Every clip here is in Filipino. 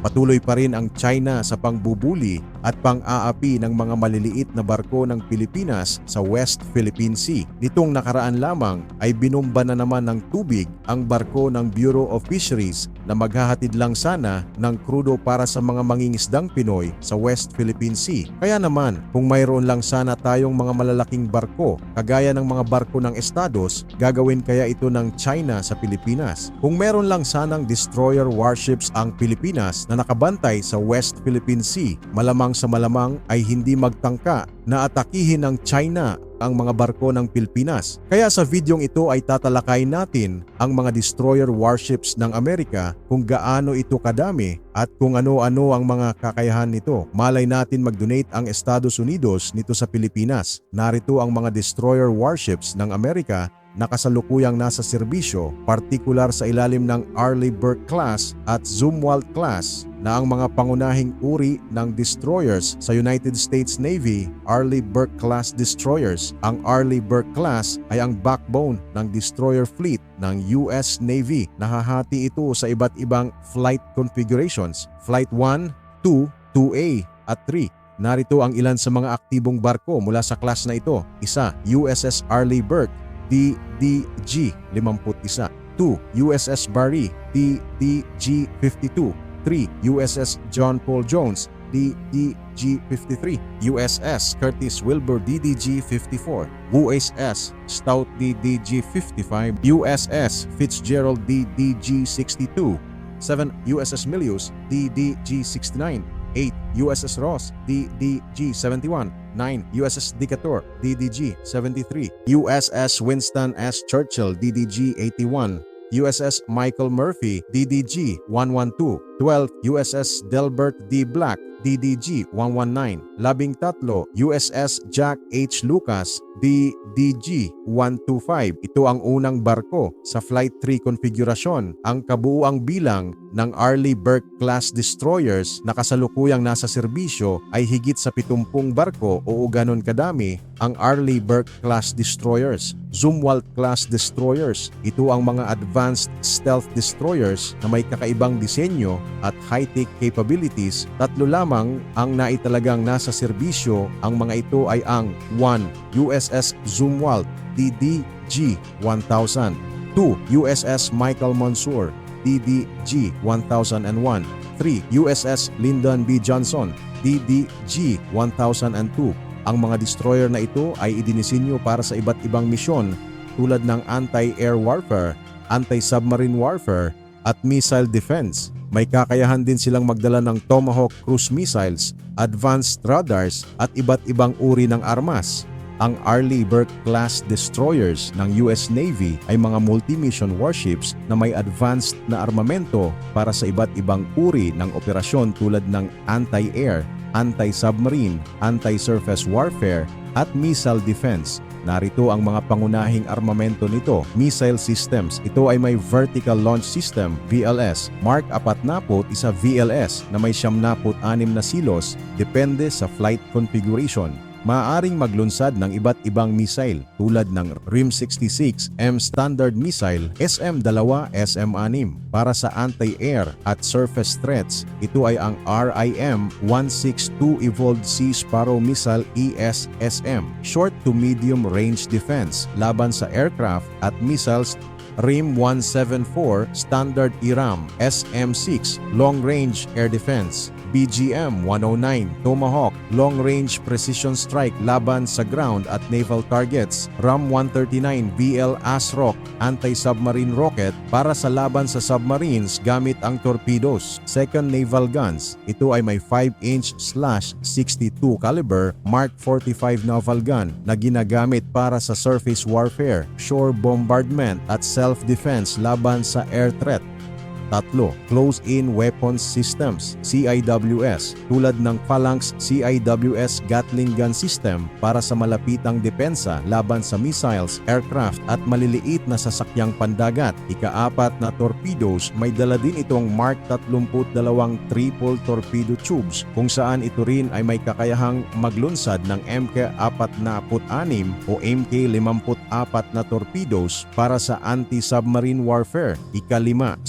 Patuloy pa rin ang China sa pangbubuli at pang-aapi ng mga maliliit na barko ng Pilipinas sa West Philippine Sea. Nitong nakaraan lamang ay binomba na naman ng tubig ang barko ng Bureau of Fisheries na maghahatid lang sana ng krudo para sa mga mangingisdang Pinoy sa West Philippine Sea. Kaya naman, kung mayroon lang sana tayong mga malalaking barko, kagaya ng mga barko ng Estados, gagawin kaya ito ng China sa Pilipinas. Kung meron lang sanang destroyer warships ang Pilipinas na nakabantay sa West Philippine Sea, malamang sa malamang ay hindi magtangka na atakihin ng China ang mga barko ng Pilipinas. Kaya sa videong ito ay tatalakay natin ang mga destroyer warships ng Amerika kung gaano ito kadami at kung ano-ano ang mga kakayahan nito. Malay natin mag-donate ang Estados Unidos nito sa Pilipinas. Narito ang mga destroyer warships ng Amerika na kasalukuyang nasa serbisyo, partikular sa ilalim ng Arleigh Burke class at Zumwalt class na ang mga pangunahing uri ng destroyers sa United States Navy, Arleigh Burke class destroyers. Ang Arleigh Burke class ay ang backbone ng destroyer fleet ng US Navy. Nahahati ito sa iba't ibang flight configurations, Flight 1, 2, 2A at 3. Narito ang ilan sa mga aktibong barko mula sa class na ito. Isa, USS Arleigh Burke, DDG 51. 2. USS Barry DDG-52 3. USS John Paul Jones DDG-53 USS Curtis Wilbur DDG-54 USS Stout DDG-55 USS Fitzgerald DDG-62 7. USS Milius DDG-69 8. USS Ross DDG-71 9. USS Decatur DDG-73 USS Winston S. Churchill DDG-81 USS Michael Murphy DDG-112 12. USS Delbert D. Black DDG-119 Labing tatlo USS Jack H. Lucas DDG-125 Ito ang unang barko sa Flight 3 configurasyon. Ang kabuuang bilang ng Arleigh Burke class destroyers na kasalukuyang nasa serbisyo ay higit sa 70 barko o ganon kadami ang Arleigh Burke class destroyers. Zumwalt class destroyers. Ito ang mga advanced stealth destroyers na may kakaibang disenyo at high-tech capabilities. Tatlo lamang ang naitalagang nasa serbisyo. Ang mga ito ay ang 1. USS Zumwalt DDG-1000 2. USS Michael Mansour DDG-1001 3. USS Lyndon B. Johnson DDG-1002 Ang mga destroyer na ito ay idinisenyo para sa iba't ibang misyon tulad ng anti-air warfare, anti-submarine warfare at missile defense. May kakayahan din silang magdala ng Tomahawk cruise missiles, advanced radars at iba't ibang uri ng armas. Ang Arleigh Burke class destroyers ng US Navy ay mga multi-mission warships na may advanced na armamento para sa iba't ibang uri ng operasyon tulad ng anti-air, anti-submarine, anti-surface warfare at missile defense. Narito ang mga pangunahing armamento nito. Missile systems. Ito ay may Vertical Launch System, VLS. Mark 40 isa VLS na may 76 na silos depende sa flight configuration maaaring maglunsad ng iba't ibang missile tulad ng RIM-66 M Standard Missile SM-2 SM-6 para sa anti-air at surface threats. Ito ay ang RIM-162 Evolved Sea Sparrow Missile ESSM Short to Medium Range Defense laban sa aircraft at missiles RIM 174 Standard IRAM SM6 Long Range Air Defense BGM 109 Tomahawk Long Range Precision Strike laban sa ground at naval targets RAM 139 VL ASROC Anti-Submarine Rocket para sa laban sa submarines gamit ang torpedoes Second Naval Guns. Ito ay may 5-inch slash 62 caliber Mark 45 naval gun na ginagamit para sa surface warfare, shore bombardment at self-defense laban sa air threat Tatlo, Close-in Weapons Systems, CIWS, tulad ng Phalanx CIWS Gatling Gun System para sa malapitang depensa laban sa missiles, aircraft at maliliit na sasakyang pandagat. Ikaapat na torpedoes, may dala din itong Mark 32 triple torpedo tubes kung saan ito rin ay may kakayahang maglunsad ng MK-46 o MK-54 na torpedoes para sa anti-submarine warfare. Ikalima,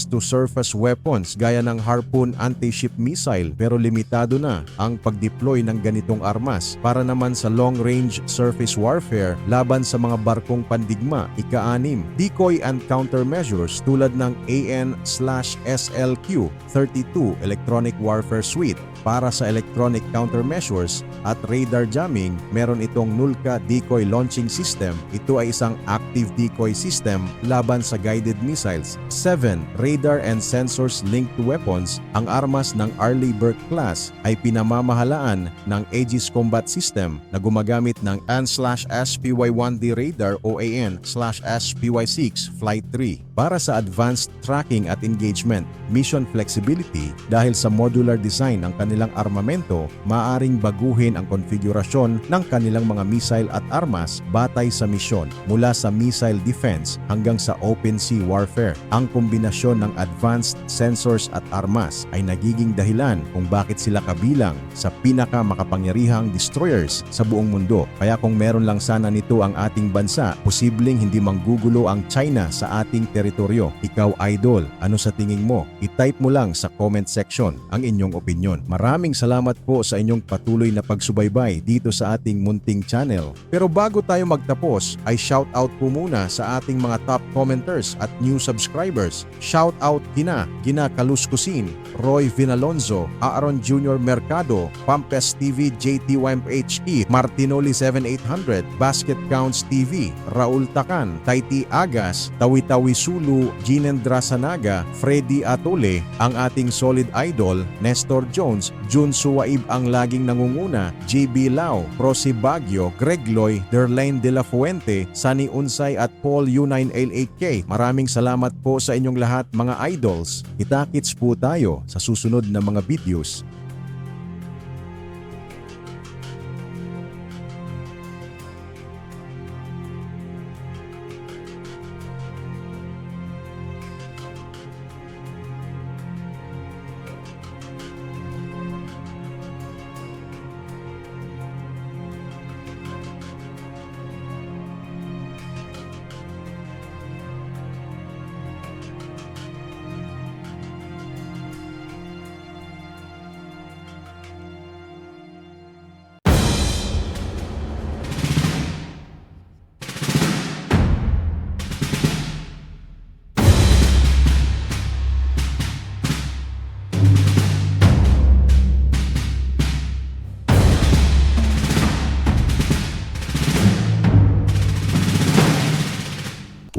surface-to-surface weapons gaya ng Harpoon anti-ship missile pero limitado na ang pag-deploy ng ganitong armas para naman sa long-range surface warfare laban sa mga barkong pandigma. Ika-anim, decoy and countermeasures tulad ng AN/SLQ-32 Electronic Warfare Suite para sa electronic countermeasures at radar jamming, meron itong Nulka Decoy Launching System. Ito ay isang active decoy system laban sa guided missiles. 7. Radar and sensors linked to weapons. Ang armas ng Arleigh Burke class ay pinamamahalaan ng Aegis Combat System na gumagamit ng AN/SPY-1D radar o AN/SPY-6 Flight 3 para sa advanced tracking at engagement, mission flexibility dahil sa modular design ng kanilang armamento, maaring baguhin ang konfigurasyon ng kanilang mga missile at armas batay sa misyon mula sa missile defense hanggang sa open sea warfare. Ang kombinasyon ng advanced sensors at armas ay nagiging dahilan kung bakit sila kabilang sa pinakamakapangyarihang destroyers sa buong mundo. Kaya kung meron lang sana nito ang ating bansa, posibleng hindi manggugulo ang China sa ating teritoryo. Ikaw idol, ano sa tingin mo? I-type mo lang sa comment section ang inyong opinion. Maraming salamat po sa inyong patuloy na pagsubaybay dito sa ating munting channel. Pero bago tayo magtapos, ay shout out po muna sa ating mga top commenters at new subscribers. Shout out kina Gina Kaluskusin, Roy Vinalonzo, Aaron Jr. Mercado, Pampes TV JTYMHE, Martinoli 7800, Basket Counts TV, Raul Takan, Taiti Agas, Tawi-Tawi Sulu, Ginendra Sanaga, Freddy Atole, ang ating solid idol, Nestor Jones, Jun Suwaib ang laging nangunguna, JB Lau, Prosi Baguio, Greg Loy, Derlane De La Fuente, Sunny Unsay at Paul U9L8K. Maraming salamat po sa inyong lahat mga idols. Kita-kits po tayo sa susunod na mga videos.